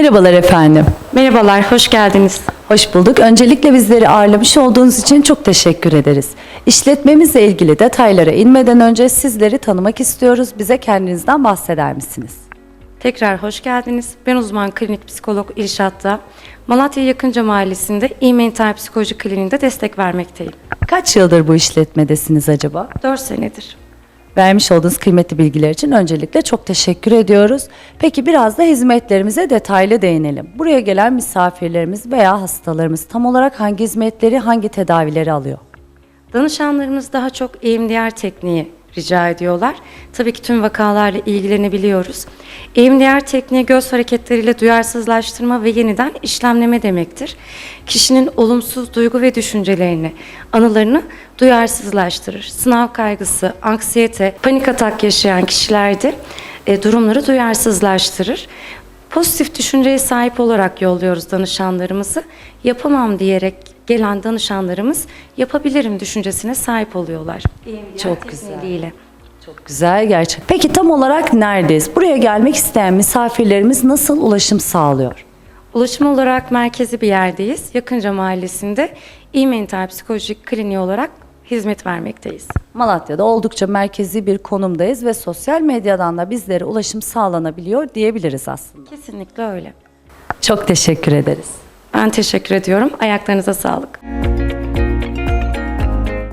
Merhabalar efendim. Merhabalar, hoş geldiniz. Hoş bulduk. Öncelikle bizleri ağırlamış olduğunuz için çok teşekkür ederiz. İşletmemizle ilgili detaylara inmeden önce sizleri tanımak istiyoruz. Bize kendinizden bahseder misiniz? Tekrar hoş geldiniz. Ben uzman klinik psikolog İlşat'ta Malatya Yakınca Mahallesi'nde e-mental psikoloji kliniğinde destek vermekteyim. Kaç yıldır bu işletmedesiniz acaba? 4 senedir. Vermiş olduğunuz kıymetli bilgiler için öncelikle çok teşekkür ediyoruz. Peki biraz da hizmetlerimize detaylı değinelim. Buraya gelen misafirlerimiz veya hastalarımız tam olarak hangi hizmetleri, hangi tedavileri alıyor? Danışanlarımız daha çok EMDR tekniği rica ediyorlar. Tabii ki tüm vakalarla ilgilenebiliyoruz. EMDR tekniği göz hareketleriyle duyarsızlaştırma ve yeniden işlemleme demektir. Kişinin olumsuz duygu ve düşüncelerini, anılarını duyarsızlaştırır. Sınav kaygısı, anksiyete, panik atak yaşayan kişilerde e, durumları duyarsızlaştırır. Pozitif düşünceye sahip olarak yolluyoruz danışanlarımızı. Yapamam diyerek gelen danışanlarımız yapabilirim düşüncesine sahip oluyorlar. Çok güzel. Çok güzel gerçek. Peki tam olarak neredeyiz? Buraya gelmek isteyen misafirlerimiz nasıl ulaşım sağlıyor? Ulaşım olarak merkezi bir yerdeyiz. Yakınca mahallesinde e-mental psikolojik kliniği olarak hizmet vermekteyiz. Malatya'da oldukça merkezi bir konumdayız ve sosyal medyadan da bizlere ulaşım sağlanabiliyor diyebiliriz aslında. Kesinlikle öyle. Çok teşekkür ederiz. Ben teşekkür ediyorum. Ayaklarınıza sağlık.